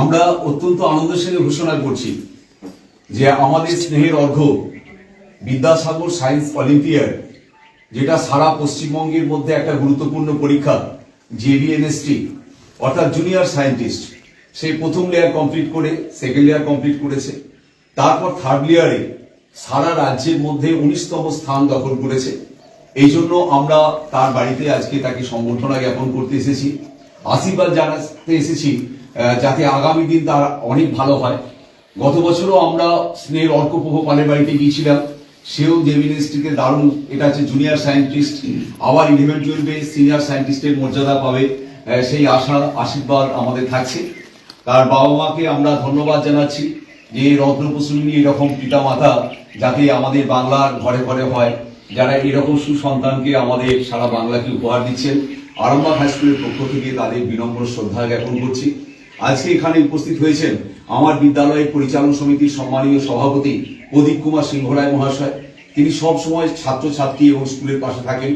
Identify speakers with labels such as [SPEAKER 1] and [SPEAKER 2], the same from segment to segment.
[SPEAKER 1] আমরা অত্যন্ত আনন্দের সঙ্গে ঘোষণা করছি যে আমাদের স্নেহের অর্ঘ বিদ্যাসাগর সায়েন্স অলিম্পিয়াড, যেটা সারা পশ্চিমবঙ্গের মধ্যে একটা গুরুত্বপূর্ণ পরীক্ষা জেবিএনএসটি অর্থাৎ জুনিয়র সায়েন্টিস্ট। সেই প্রথম লেয়ার কমপ্লিট করে সেকেন্ড লেয়ার কমপ্লিট করেছে। তারপর থার্ড লেয়ারে সারা রাজ্যের মধ্যে উনিশতম স্থান দখল করেছে। এই জন্য আমরা তার বাড়িতে আজকে তাকে সম্বর্ধনা জ্ঞাপন করতে এসেছি। আশীর্বাদ জানাতে এসেছি যাতে আগামী দিন তার অনেক ভালো হয়। গত বছরও আমরা স্নেহের অর্কপ্রভ পালের বাড়িতে গিয়েছিলাম। সেও জেমিনিস্ট্রিতে দারুণ, এটা হচ্ছে জুনিয়র সায়েন্টিস্ট আবার ইলেভেন টুয়েলভে সিনিয়র সায়েন্টিস্টের মর্যাদা পাবে সেই আশা, আশীর্বাদ আমাদের থাকছে। তার বাবা মাকে আমরা ধন্যবাদ জানাচ্ছি যে এই এরকম পিতা মাতা যাতে আমাদের বাংলার ঘরে ঘরে হয়। যারা এরকম সুসন্তানকে আমাদের সারা বাংলাকে উপহার দিচ্ছেন, আরামবাগ হাই স্কুলের পক্ষ থেকে তাদের বিনম্র শ্রদ্ধা জ্ঞাপন করছি। আজকে এখানে উপস্থিত হয়েছেন আমার বিদ্যালয়ের পরিচালন সমিতির সম্মানীয় সভাপতি প্রদীপ কুমার সিংহ রায় মহাশয়। তিনি সবসময় ছাত্রছাত্রী এবং স্কুলের পাশে থাকেন।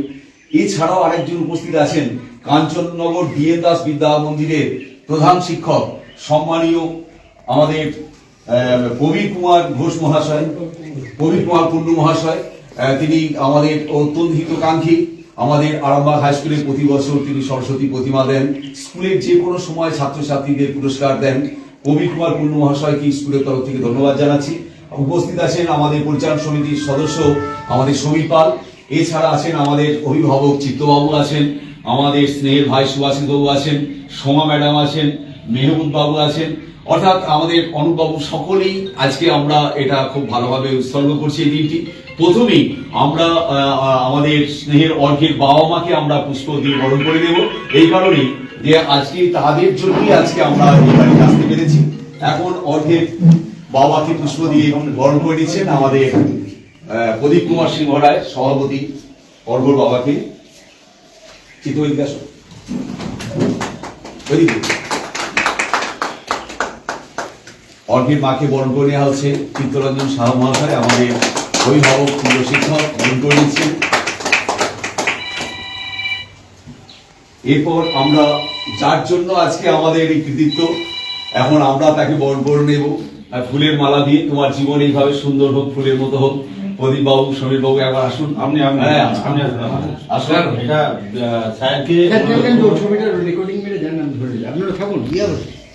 [SPEAKER 1] এছাড়াও আরেকজন উপস্থিত আছেন কাঞ্চননগর ডিএন দাস বিদ্যা মন্দিরের প্রধান শিক্ষক, সম্মানীয় আমাদের প্রবীর কুমার ঘোষ মহাশয়, প্রবীর কুমার কুন্ডু মহাশয়। তিনি আমাদের অত্যন্ত হিতকাঙ্ক্ষী আমাদের আরামবাগ হাই স্কুলে প্রতি বছর তিনি সরস্বতী প্রতিমা দেন। স্কুলের যে কোনো সময় ছাত্রছাত্রীদের পুরস্কার দেন। কবি কুমার কুন্ডু মহাশয়কে স্কুলের তরফ থেকে ধন্যবাদ জানাচ্ছি। উপস্থিত আছেন আমাদের পরিচালন সমিতির সদস্য আমাদের সমীর পাল। এছাড়া আছেন আমাদের অভিভাবক চিত্তবাবু আছেন, আমাদের স্নেহের ভাই সুভাষিত বাবু আছেন, সোমা ম্যাডাম আছেন মেহবুব বাবু আছেন অর্থাৎ আমাদের অনুপবাবু সকলেই আজকে আমরা এটা খুব ভালোভাবে উৎসর্গ করছি এই দিনটি। প্রথমেই আমরা আমাদের স্নেহের অর্ঘের বাবা মাকে আমরা পুষ্প দিয়ে বরণ করে দেব। এই কারণে যে আজকে তাদের জন্যই আজকে আমরা বাড়িতে আসতে পেরেছি। এখন অর্ঘের বাবাকে পুষ্প দিয়ে বরণ করে দিচ্ছেন আমাদের প্রদীপ কুমার সিংহ রায়, সভাপতি অর্ঘর বাবাকে। চিত্ত ইতিহাস ওইদিকে অর্ঘের মাকে বরণ করে নেওয়া হচ্ছে। চিত্তরঞ্জন সাহা মহাশয় আমাদের অভিভাবক প্রিয় শিক্ষক বরণ করে নিচ্ছেন এরপর আমরা যার জন্য আজকে আমাদের এই কৃতিত্ব এখন আমরা তাকে বরণ করে নেব। আর ফুলের মালা দিয়ে তোমার জীবন এইভাবে সুন্দর হোক ফুলের মতো হোক। প্রদীপ বাবু সমীর বাবু একবার আসুন।
[SPEAKER 2] আপনি আপনি
[SPEAKER 1] হ্যাঁ,
[SPEAKER 2] আপনি আসুন।
[SPEAKER 1] আসুন।
[SPEAKER 2] এটা স্যারকে
[SPEAKER 3] ছবিটা রেকর্ডিং মেরে আমি ধরে। আপনারা থাকুন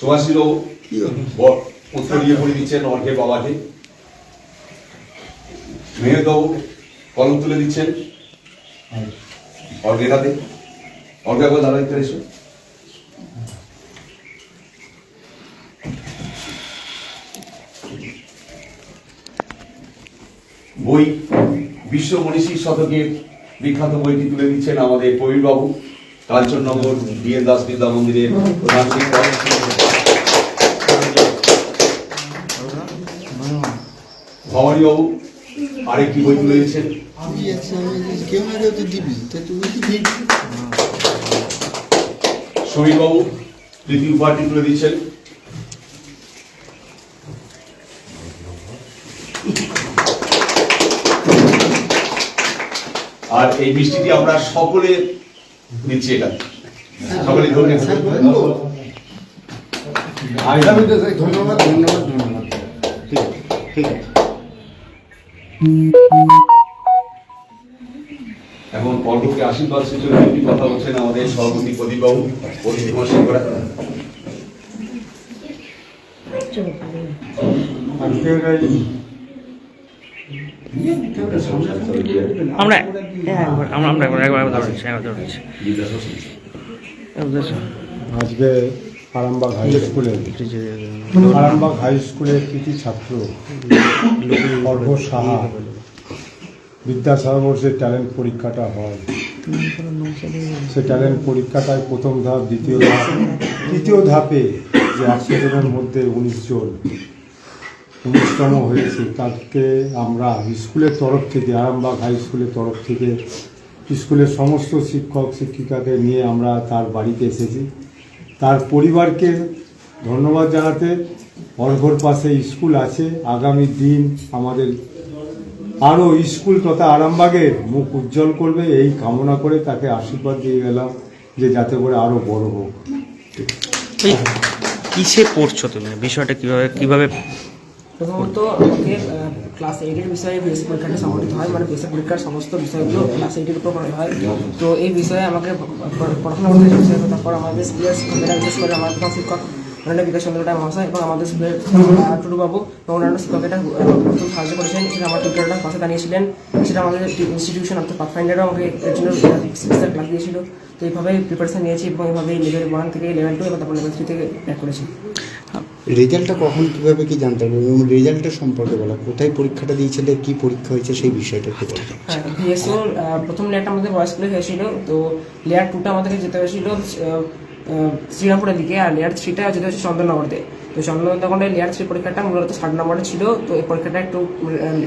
[SPEAKER 1] সুভাষী বাবু ব- উত্তর দিয়ে করে দিচ্ছেন অর্ঘের বাবাকে। মেহের কলম তুলে দিচ্ছেন অর্ঘের হাতে। অর্ঘে একবার করে এসো। বই বিশ্ব মনীষী শতকের বিখ্যাত বইটি তুলে দিচ্ছেন আমাদের কবির বাবু কাঞ্চননগর ডিএন দাস বিদ্যা মন্দিরের প্রধান শিক্ষক ভবানী বাবু আরেকটি বই তুলে দিচ্ছেন
[SPEAKER 4] আমি আছি আমি আছি, কেউ না কেউ তো দিবি তা তুমি দিবি?
[SPEAKER 1] সমীর বাবু তৃতীয় উপহারটি তুলে দিচ্ছেন। আর এই মিষ্টিটি আমরা সকলে নিচ্ছি এটা। সকলে ধরে
[SPEAKER 3] ধন্যবাদ ধন্যবাদ ধন্যবাদ। ঠিক আছে,
[SPEAKER 1] এখন অল্পকে আশীর্বাদ সূচনা একটি কথা বলছেন আমাদের সভাপতি প্রদীপ বাবু প্রদীপ কুমার সিং করা
[SPEAKER 2] আজকের এই
[SPEAKER 5] আমরা হ্যাঁ, আমরা আমরা একবার একবার।
[SPEAKER 6] আজকে আরামবাগ হাই স্কুলে
[SPEAKER 5] একটু যে-
[SPEAKER 6] আরামবাগ হাই স্কুলের কৃতি ছাত্র অর্ঘ সাহা। বিদ্যাসাগর যে ট্যালেন্ট পরীক্ষাটা হয়। সে ট্যালেন্ট পরীক্ষাটায় প্রথম ধাপ দ্বিতীয় ধাপ তৃতীয় ধাপে যে একশো জনের মধ্যে উনিশ জন উনিশতম হয়েছে। তাকে আমরা স্কুলের তরফ থেকে আরামবাগ হাই স্কুলের তরফ থেকে স্কুলের সমস্ত শিক্ষক শিক্ষিকাকে নিয়ে আমরা তার বাড়িতে এসেছি। তার পরিবারকে ধন্যবাদ জানাতে অর্ঘর পাশে স্কুল আছে। আগামী দিন আমাদের আরও স্কুল তথা আরামবাগের মুখ উজ্জ্বল করবে। এই কামনা করে তাকে আশীর্বাদ দিয়ে গেলাম যে যাতে করে আরও বড় হোক।
[SPEAKER 5] কিসে পড়ছো তুমি? বিষয়টা কীভাবে কীভাবে
[SPEAKER 7] প্রথমত আমাকে ক্লাস এইটের বিষয়ে বিএসসি পরীক্ষাটা সংগঠিত হয় মানে বিএসসি পরীক্ষার সমস্ত বিষয়গুলো ক্লাস এইটের উপর করা হয়। তো এই বিষয়ে আমাকে পড়াশোনা করতে বিষয়ে তারপর আমাদের স্কুলের শিক্ষকেরা বিশেষ করে আমার প্রধান শিক্ষক অন্যান্য বিকাশ চন্দ্র রায় মহাশয় এবং আমাদের স্কুলের টুটুবাবু এবং অন্যান্য আহ, প্রচুর সাহায্য করেছেন। সেটা আমার টিউটাররা পাশে দাঁড়িয়েছিলেন। সেটা আমাদের ইনস্টিটিউশন অর্থাৎ পাথফাইন্ডারও আমাকে এর জন্য সিক্সটার ক্লাস দিয়েছিল। তো এইভাবেই প্রিপারেশন নিয়েছি এবং এইভাবে লেভেল ওয়ান থেকে লেভেল টু এবং তারপর লেভেল থ্রি থেকে ব্যাক করেছি।
[SPEAKER 4] রেজাল্টটা কখন কীভাবে কি জানতে পারবে? এবং রেজাল্টের সম্পর্কে বলা। কোথায় পরীক্ষাটা দিয়েছিলে? কি পরীক্ষা হয়েছে? সেই বিষয়টা একটু বলো।
[SPEAKER 7] হ্যাঁ প্রথম লেয়ারটা আমাদের বয়স স্কুলে হয়েছিল। তো লেয়ার টুটা আমাদেরকে যেতে হয়েছিল শ্রীরামপুরের দিকে। আর লেয়ার থ্রিটা যেতে হয়েছে চন্দননগরতে। তো চন্দননগরে লেয়ার থ্রি পরীক্ষাটা মূলত ষাট নম্বরে ছিল। তো এই পরীক্ষাটা একটু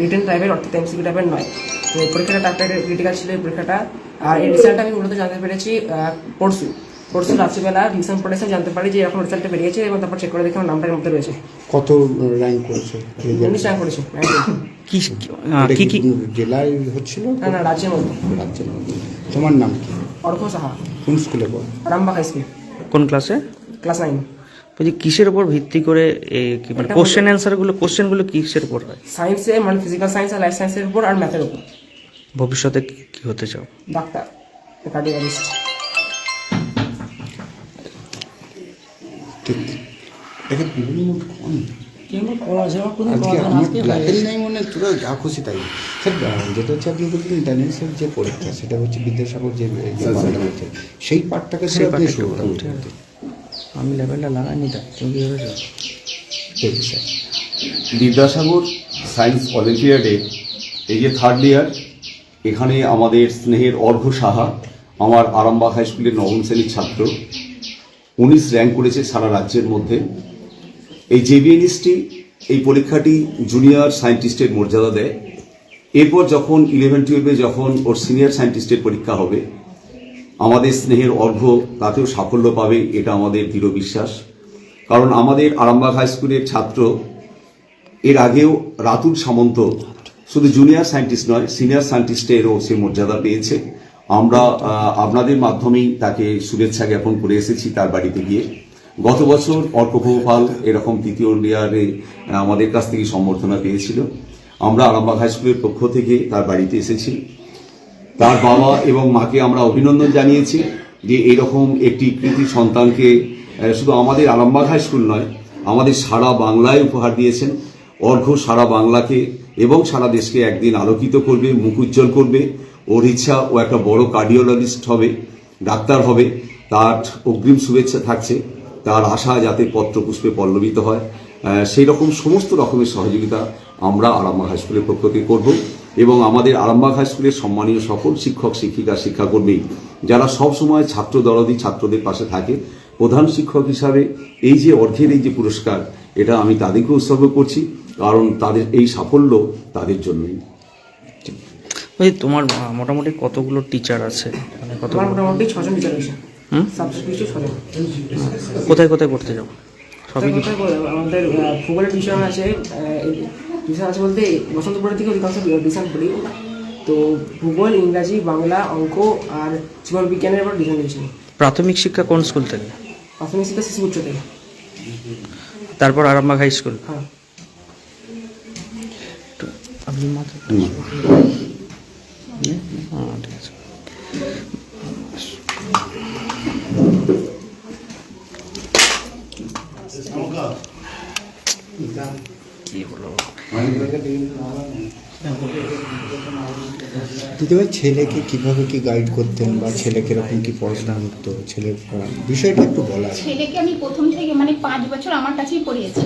[SPEAKER 7] রিটেন টাইপের অর্থাৎ এমসিকিউ টাইপের নয়। তো এই পরীক্ষাটা একটা ক্রিটিক্যাল ছিল এই পরীক্ষাটা। আর এই রেজাল্টটা আমি মূলত জানতে পেরেছি পরশু। পরশু রাত্রিবেলা রিভিশন পড়েছে জানতে পারি যে এখন রেজাল্টটা বেরিয়েছে এবং তারপর চেক করে দেখে আমার নামটা এর মধ্যে রয়েছে।
[SPEAKER 4] কত র্যাঙ্ক করেছে?
[SPEAKER 7] উনিশ র্যাঙ্ক করেছে
[SPEAKER 5] কি কি কি
[SPEAKER 4] জেলায় হচ্ছিল?
[SPEAKER 7] না না রাজ্যের মধ্যে।
[SPEAKER 4] রাজ্যের মধ্যে। তোমার নাম কি?
[SPEAKER 7] অর্ঘ সাহা।
[SPEAKER 4] কোন স্কুলে পড়ো?
[SPEAKER 7] রামবাগ হাই স্কুল
[SPEAKER 5] কোন ক্লাসে
[SPEAKER 7] ক্লাস নাইন
[SPEAKER 5] বলছি কিসের উপর ভিত্তি করে কি মানে কোশ্চেন অ্যান্সারগুলো কোশ্চেনগুলো কিসের উপর হয়?
[SPEAKER 7] সায়েন্সে মানে ফিজিক্যাল সায়েন্স আর লাইফ সায়েন্সের উপর আর ম্যাথের উপর।
[SPEAKER 5] ভবিষ্যতে কি কি হতে চাও?
[SPEAKER 7] ডাক্তার কার্ডিওলজিস্ট
[SPEAKER 4] ঠিক বিভিন্ন তোরা যা খুশি তাই। স্যার যেটা হচ্ছে আপনি বলছেন যে পরীক্ষা সেটা হচ্ছে বিদ্যাসাগর যে হচ্ছে সেই পাঠটাকে আপনি
[SPEAKER 5] আমি লেভেলটা লাগাইনি তা তুমি
[SPEAKER 4] ঠিক স্যার
[SPEAKER 1] বিদ্যাসাগর সায়েন্স অলিম্পিয়াডে এই যে থার্ড ইয়ার এখানে আমাদের স্নেহের অর্ঘ সাহা আমার আরামবাগ হাই স্কুলের নবম শ্রেণির ছাত্র। উনিশ র্যাঙ্ক করেছে সারা রাজ্যের মধ্যে। এই জেবিএনএসটি এই পরীক্ষাটি জুনিয়র সায়েন্টিস্টের মর্যাদা দেয়। এরপর যখন ইলেভেন টুয়েলভে যখন ওর সিনিয়র সায়েন্টিস্টের পরীক্ষা হবে, আমাদের স্নেহের অর্ঘ্য তাতেও সাফল্য পাবে, এটা আমাদের দৃঢ় বিশ্বাস। কারণ আমাদের আরামবাগ হাই স্কুলের ছাত্র, এর আগেও রাতুল সামন্ত শুধু জুনিয়র সায়েন্টিস্ট নয় সিনিয়র সায়েন্টিস্টেরও সে মর্যাদা পেয়েছে। আমরা আপনাদের মাধ্যমেই তাকে শুভেচ্ছা জ্ঞাপন করে এসেছি তার বাড়িতে গিয়ে। গত বছর অর্ক এরকম তৃতীয় আহ, আমাদের কাছ থেকে সম্বর্ধনা পেয়েছিল। আমরা আরামবাগ হাই স্কুলের পক্ষ থেকে তার বাড়িতে এসেছি। তার বাবা এবং মাকে আমরা অভিনন্দন জানিয়েছি যে এরকম একটি কৃতি সন্তানকে শুধু আমাদের আরামবাগ হাই স্কুল নয় আমাদের সারা বাংলায় উপহার দিয়েছেন। অর্ঘ সারা বাংলাকে এবং সারা দেশকে একদিন আলোকিত করবে, মুখ উজ্জ্বল করবে। ওর ইচ্ছা ও একটা বড় কার্ডিওলজিস্ট হবে, ডাক্তার হবে। তার অগ্রিম শুভেচ্ছা থাকছে। তার আশা যাতে পত্রপুষ্পে পল্লবিত হয়। সেই রকম সমস্ত রকমের সহযোগিতা আমরা আরামবাগ হাই স্কুলের পক্ষ থেকে করব এবং আমাদের আরামবাগ হাই স্কুলের সম্মানীয় সকল শিক্ষক, শিক্ষিকা, শিক্ষাকর্মী যারা সব সময় ছাত্র দরদি, ছাত্রদের পাশে থাকে, প্রধান শিক্ষক হিসাবে এই যে অর্থের এই যে পুরস্কার এটা আমি তাদেরকে উৎসর্গ করছি কারণ তাদের এই সাফল্য তাদের জন্যই।
[SPEAKER 5] ওই তোমার মোটামুটি কতগুলো টিচার আছে? মানে কত
[SPEAKER 7] আমার মোটামুটি ছজন টিচার
[SPEAKER 5] হুম?
[SPEAKER 7] সাবজেক্ট পিছু ছজন।
[SPEAKER 5] কোথায় কোথায় করতে যাও? সবই
[SPEAKER 7] বলব, আমাদের ভূগোলের টিউশন আছে টিউশন আছে বলতে বসন্তপুরের থেকে অধিকাংশ টিউশন পড়ি। তো ভূগোল ইংরাজি বাংলা অঙ্ক আর জীবন বিজ্ঞানের উপর টিউশন দিয়েছি
[SPEAKER 5] প্রাথমিক শিক্ষা কোন স্কুল থেকে?
[SPEAKER 7] প্রাথমিক শিক্ষা শিশু উচ্চ থেকে।
[SPEAKER 5] তারপর আরামবাগ হাই স্কুল
[SPEAKER 7] হ্যাঁ।
[SPEAKER 5] মাথা হ্যাঁ ঠিক আছে। কি হলো
[SPEAKER 4] দিদিভাই ছেলেকে কীভাবে কি গাইড করতেন বা ছেলে কীরকম কি পড়াশোনা করতো? ছেলের বিষয়টা একটু বলা
[SPEAKER 8] ছেলেকে আমি প্রথম থেকে মানে পাঁচ বছর আমার কাছেই পড়িয়েছি।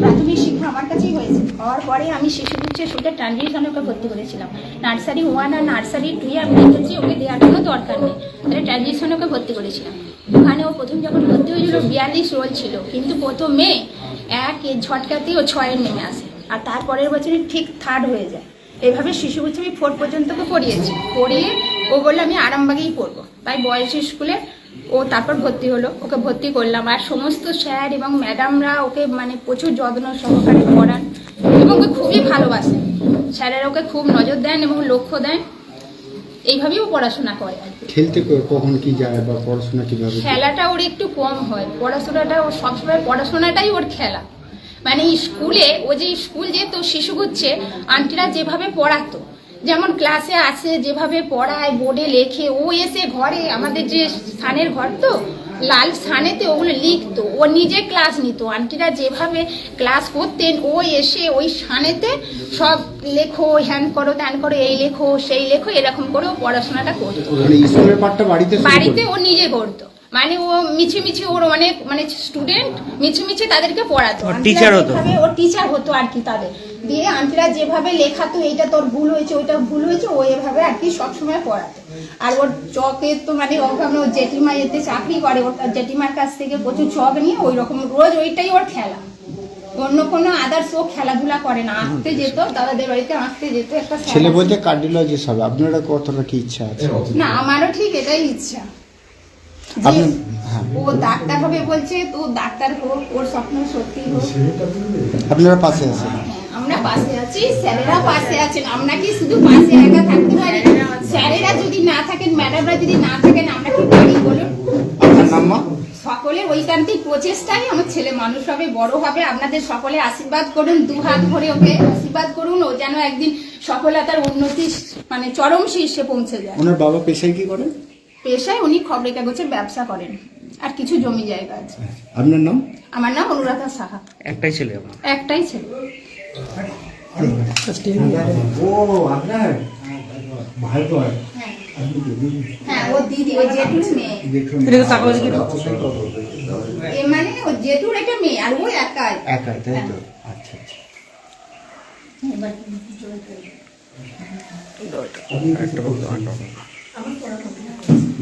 [SPEAKER 8] প্রাথমিক শিক্ষা আমার কাছেই হয়েছে। হওয়ার পরে আমি শিশু গুচ্ছে শুটে ট্রানজিশনে ওকে ভর্তি করেছিলাম। নার্সারি ওয়ান আর নার্সারি টুয়ে আমি দেখেছি ওকে দেওয়ার কোনো দরকার নেই। তাহলে ট্রানজিশনে ওকে ভর্তি করেছিলাম। ওখানে ও প্রথম যখন ভর্তি হয়েছিল, বিয়াল্লিশ রোল ছিল। কিন্তু প্রথমে এক ঝটকাতেই ও ছয়ের নেমে আসে। আর তারপরের বছরই ঠিক থার্ড হয়ে যায়। এভাবে শিশু গুচ্ছে আমি ফোর পর্যন্ত ওকে পড়িয়েছি। পড়িয়ে ও বলল আমি আরামবাগেই পড়ব। তাই বয়স স্কুলে ও তারপর ভর্তি হলো ওকে ভর্তি করলাম। আর সমস্ত স্যার এবং ম্যাডামরা ওকে মানে প্রচুর যত্ন সহকারে পড়ান এবং ওকে খুবই ভালোবাসেন স্যারেরা ওকে খুব নজর দেন এবং লক্ষ্য দেন। এইভাবেই ও পড়াশোনা করে
[SPEAKER 4] খেলতে কখন কি যায় বা পড়াশোনা কীভাবে
[SPEAKER 8] খেলাটা ওর একটু কম হয়। পড়াশোনাটা ও সবসময় পড়াশোনাটাই ওর খেলা। মানে স্কুলে ও যে স্কুল যেত শিশু হচ্ছে আন্টিরা যেভাবে পড়াতো যেমন ক্লাসে আসে যেভাবে পড়ায় বোর্ডে লেখে ও এসে ঘরে আমাদের যে স্থানের ঘর তো লাল স্থানেতে ওগুলো লিখতো ও নিজে ক্লাস নিত। আন্টিরা যেভাবে ক্লাস করতেন ও এসে ওই স্থানেতে সব লেখো হ্যান করো ত্যান করো এই লেখো সেই লেখো এরকম করে ও পড়াশোনাটা করতো।
[SPEAKER 4] মানে বাড়িতে?
[SPEAKER 8] ও নিজে করতো। মানে ও মিছে মিছে ওর অনেক মানে স্টুডেন্ট মিছে মিছে তাদেরকে পড়াতো।
[SPEAKER 5] teacher হতো?
[SPEAKER 8] ওর টিচার হতো আর কি তাদের। দিয়ে আন্টিরা যেভাবে লেখাতো এইটা তোর ভুল হয়েছে ওইটা ভুল হয়েছে ও এভাবে আর কি সবসময় পড়াতো। আর ওর চকে তো মানে ওখানে ওর জেঠিমা এতে চাকরি করে ওর জেঠিমার কাছ থেকে প্রচুর চক নিয়ে ওই রকম রোজ ওইটাই ওর খেলা। অন্য কোনো আদার্স ও খেলাধুলা করে না আঁকতে যেত দাদাদের বাড়িতে আঁকতে যেত একটা
[SPEAKER 4] ছেলে
[SPEAKER 8] আছে।
[SPEAKER 4] বলতে কার্ডিওলজিস্ট হবে আপনারা কতটা কি ইচ্ছা আছে?
[SPEAKER 8] না আমারও ঠিক এটাই ইচ্ছা।
[SPEAKER 4] আপনি হ্যাঁ।
[SPEAKER 8] ও ডাক্তার হবে বলছে তো ডাক্তার হোক ওর স্বপ্ন সত্যি হোক।
[SPEAKER 4] আপনারা পাশে আছেন।
[SPEAKER 8] আমরা পাশে আছি স্যারেরা পাশে আছেন। আমরা কি শুধু পাশে একা থাকতে পারি? স্যারেরা যদি না থাকেন ম্যাডামরা যদি না থাকেন আমরা কি পারি বলুন?
[SPEAKER 4] আপনার নাম মা?
[SPEAKER 8] সকলের ঐকান্তিক প্রচেষ্টাই আমার ছেলে মানুষ হবে বড় হবে। আপনাদের সকলে আশীর্বাদ করুন দু হাত ভরে ওকে আশীর্বাদ করুন। ও যেন একদিন সফলতার উন্নতি মানে চরম শীর্ষে পৌঁছে যায়।
[SPEAKER 4] ওনার বাবা পেশায় কি করেন
[SPEAKER 8] পেশায় উনি খবরের কাগজের ব্যবসা করেন। আর কিছু জমি জায়গা আছে।
[SPEAKER 4] আপনার নাম?
[SPEAKER 8] আমার নাম অনুরাধা সাহা।
[SPEAKER 5] একটাই ছেলে আমার।
[SPEAKER 8] একটাই ছেলে। হ্যাঁ। ও দিদি ও জেঠুর মেয়ে। এ মানে ও জেঠুর একটা মেয়ে আর ও একাই।
[SPEAKER 4] একাই তাই তো? আচ্ছা আচ্ছা।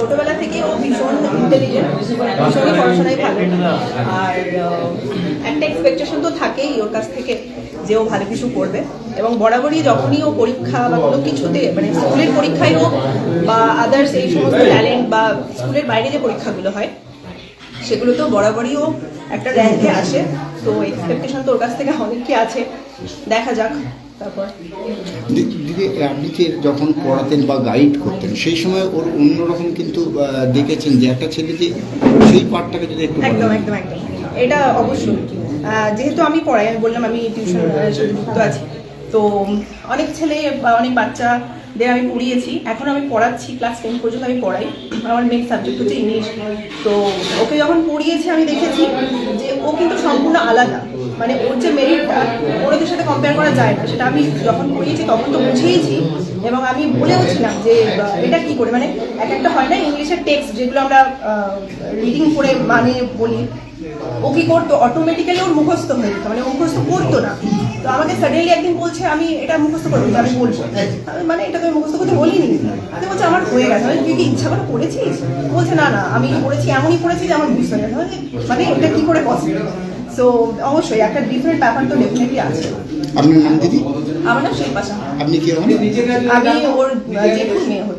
[SPEAKER 9] ছোটবেলা থেকে ও ভীষণ ইন্টেলিজেন্ট ভীষণই পড়াশোনায় ভালো। আর একটা এক্সপেকটেশন তো থাকেই ওর কাছ থেকে যে ও ভালো কিছু করবে। এবং বরাবরই যখনই ও পরীক্ষা বা কোনো কিছুতে মানে স্কুলের পরীক্ষায় হোক বা আদার্স এই সমস্ত ট্যালেন্ট বা স্কুলের বাইরে যে পরীক্ষাগুলো হয় সেগুলো তো বরাবরই ও একটা র্যাঙ্কে আসে। তো এক্সপেকটেশন তো ওর কাছ থেকে অনেকই আছে? দেখা যাক। তারপর?
[SPEAKER 4] দি- দিদি আপনি যখন পড়াতেন বা গাইড করতেন সেই সময় ওর অন্যরকম কিন্তু দেখেছেন যে একটা ছেলে যে সেই পাঠটাকে যদি একটু
[SPEAKER 9] একদম একদম একদম। এটা অবশ্যই। যেহেতু আমি পড়াই আমি বললাম আমি টিউশন যুক্ত আছি। তো অনেক ছেলে বা অনেক বাচ্চাদের আমি পড়িয়েছি। এখন আমি পড়াচ্ছি ক্লাস টেন পর্যন্ত আমি পড়াই। আমার মেন সাবজেক্ট হচ্ছে ইংলিশ তো ওকে যখন পড়িয়েছি, আমি দেখেছি যে ও কিন্তু সম্পূর্ণ আলাদা। মানে ওর যে মেরিটটা ওদের সাথে কম্পেয়ার করা যায় না। সেটা আমি যখন পড়িয়েছি, তখন তো বুঝিয়েছি এবং আমি বলেওছিলাম যে এটা কি করে? মানে এক একটা হয় না ইংলিশের টেক্সট যেগুলো আমরা রিডিং করে মানে বলি, ও কি করতো? অটোমেটিক্যালি ওর মুখস্থ হয়ে যেত। মানে মুখস্থ করতো না। আমাকে সাডেনলি একদিন বলছে আমি এটা মুখস্থ করব আমি বলব। আমি মানে এটা তো আমি মুখস্থ করতে বলিনি। আমি বলছে আমার হয়ে গেছে। আমি, তুই কি ইচ্ছা করে পড়েছিস? বলছে না না আমি পড়েছি এমনই পড়েছি যে আমার বুঝতে মানে এটা কি করে পসিবল সো অবশ্যই একটা ডিফারেন্ট ব্যাপার তো ডেফিনেটলি আছে।
[SPEAKER 4] আপনার নাম দিদি?
[SPEAKER 9] আমার নাম শিল্পা সাহা।
[SPEAKER 4] আপনি কি হন?
[SPEAKER 9] আমি ওর জেঠুর মেয়ে হই।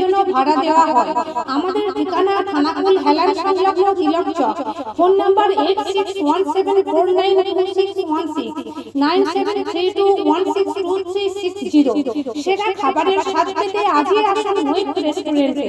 [SPEAKER 10] ভাড়া দেওয়া হয়। আমাদের ঠিকানা থানাকুল হেলান সংলগ্ন Tilak Chak. Phone number eight six one seven four nine nine seven three two one six zero খাবারের আজই আসুন রেস্টুরেন্টে